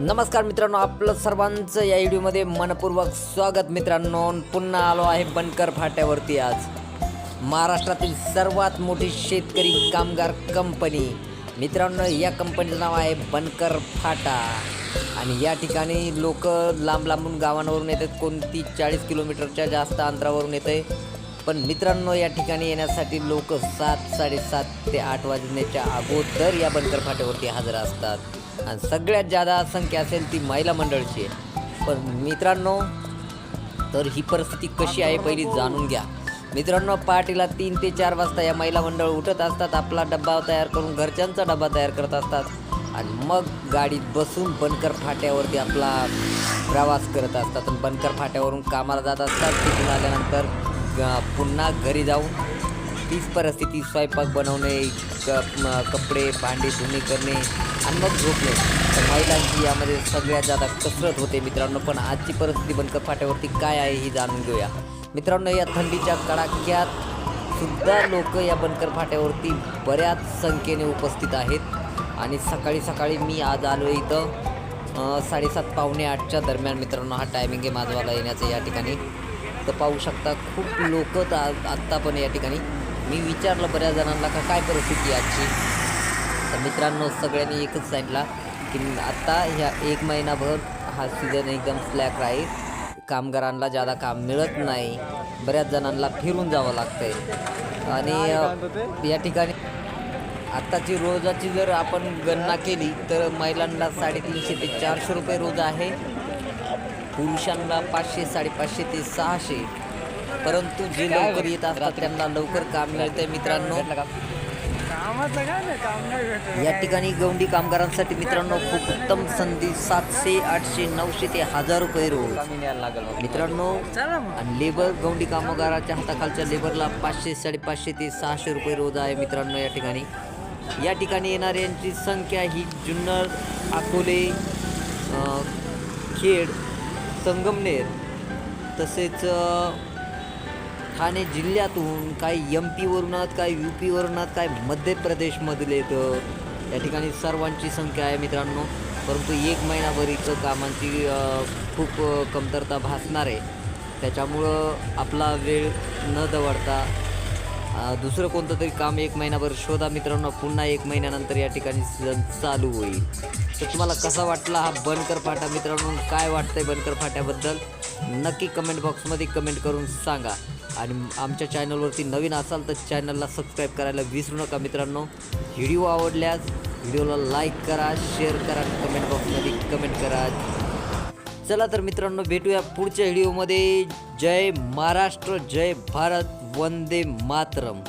नमस्कार मित्रांनो आपलं सर्वांचं या व्हिडिओमध्ये मनपूर्वक स्वागत मित्रांनो. पुन्हा आलो आहे बनकर फाट्यावरती आज. महाराष्ट्रातील सर्वात मोठी शेतकरी कामगार कंपनी. मित्रांनो या कंपनीचं नाव आहे बनकर फाटा. आणि या ठिकाणी लोक लांब लांबून गावांवरून येतात कोणती चाळीस किलोमीटरच्या जास्त अंतरावरून येते. पण मित्रांनो या ठिकाणी येण्यासाठी लोक सात साडेसात ते आठ वाजण्याच्या अगोदर या बनकर फाट्यावरती हजर असतात. आणि सगळ्यात जादा संख्या असेल ती महिला मंडळची आहे. पण मित्रांनो तर ही परिस्थिती कशी आहे पहिली जाणून घ्या. मित्रांनो पहाटेला तीन ते चार वाजता या महिला मंडळ उठत असतात आपला डब्बा तयार करून घरच्यांचा डब्बा तयार करत असतात आणि मग गाडीत बसून बनकर फाट्यावरती आपला प्रवास करत असतात. आणि बनकर फाट्यावरून कामाला जात असतात. तिथून आल्यानंतर पुन्हा घरी जाऊन तीच परिस्थिती स्वयंपाक बनवणे क कपडे भांडी धुणे करणे आणि मग झोपणे तर महिलांची यामध्ये सगळ्यात जादा कसरत होते मित्रांनो. पण आजची परिस्थिती बनकर फाट्यावरती काय आहे ही जाणून घेऊया. मित्रांनो या थंडीच्या कडाक्यात सुद्धा लोक या बनकर फाट्यावरती बऱ्याच संख्येने उपस्थित आहेत. आणि सकाळी सकाळी मी आज आलो इथं. साडेसात पावणे आठच्या दरम्यान मित्रांनो हा टायमिंग आहे माझवाला येण्याचं या ठिकाणी. तर पाहू शकता खूप लोक तर आत्ता पण या ठिकाणी. मी विचारलं बऱ्याच जणांना का काय परिस्थिती आजची? तर मित्रांनो सगळ्यांनी एकच सांगितला की आत्ता ह्या एक महिनाभर हा सीझन एकदम स्लॅक राहील. कामगारांना जादा काम मिळत नाही बऱ्याच जणांना फिरून जावं लागतंय. आणि या ठिकाणी आत्ताची रोजाची जर आपण गणना केली तर महिलांना साडेतीनशे ते चारशे रुपये रोज आहे. पुरुषांना पाचशे साडेपाचशे ते सहाशे. परंतु जे लवकर येत असतात त्यांना लवकर काम मिळतंय मित्रांनो. या ठिकाणी गौंडी कामगारांसाठी मित्रांनो खूप उत्तम संधी सातशे आठशे नऊशे ते हजार रुपये रोज. मित्रांनो आणि लेबर गौंडी कामगाराच्या हाताखालच्या लेबरला पाचशे साडेपाचशे ते सहाशे रुपये रोज आहे मित्रांनो या ठिकाणी. या ठिकाणी येणाऱ्यांची संख्या ही जुन्नर अकोले खेड संगमनेर तसेच ठाणे जिल्ह्यातून काही एम पीवरून आहेत काही यू पीवरून आहेत काही मध्य प्रदेशमधले येतं या ठिकाणी सर्वांची संख्या आहे मित्रांनो. परंतु एक महिनाभरीचं कामांची खूप कमतरता भासणार आहे. त्याच्यामुळं आपला वेळ न दवडता दुसरं कोणतं तरी काम एक महिनाभर शोधा मित्रांनो. पुन्हा एक महिन्यानंतर या ठिकाणी सीझन चालू होईल. तर तुम्हाला कसा वाटला हा बनकर फाटा मित्रांनो? काय वाटतंय बनकर फाट्याबद्दल? नक्की कमेंट बॉक्समध्ये कमेंट करून सांगा. आणि आमच्या चॅनलवरती नवीन असाल तर चॅनलला सबस्क्राईब करायला विसरू नका मित्रांनो. व्हिडिओ आवडल्यास व्हिडिओला लाईक करा शेअर करा कमेंट बॉक्समध्ये कमेंट करा. चला तर मित्रांनो भेटूया पुढच्या व्हिडिओमध्ये. जय महाराष्ट्र जय भारत वंदे मातरम.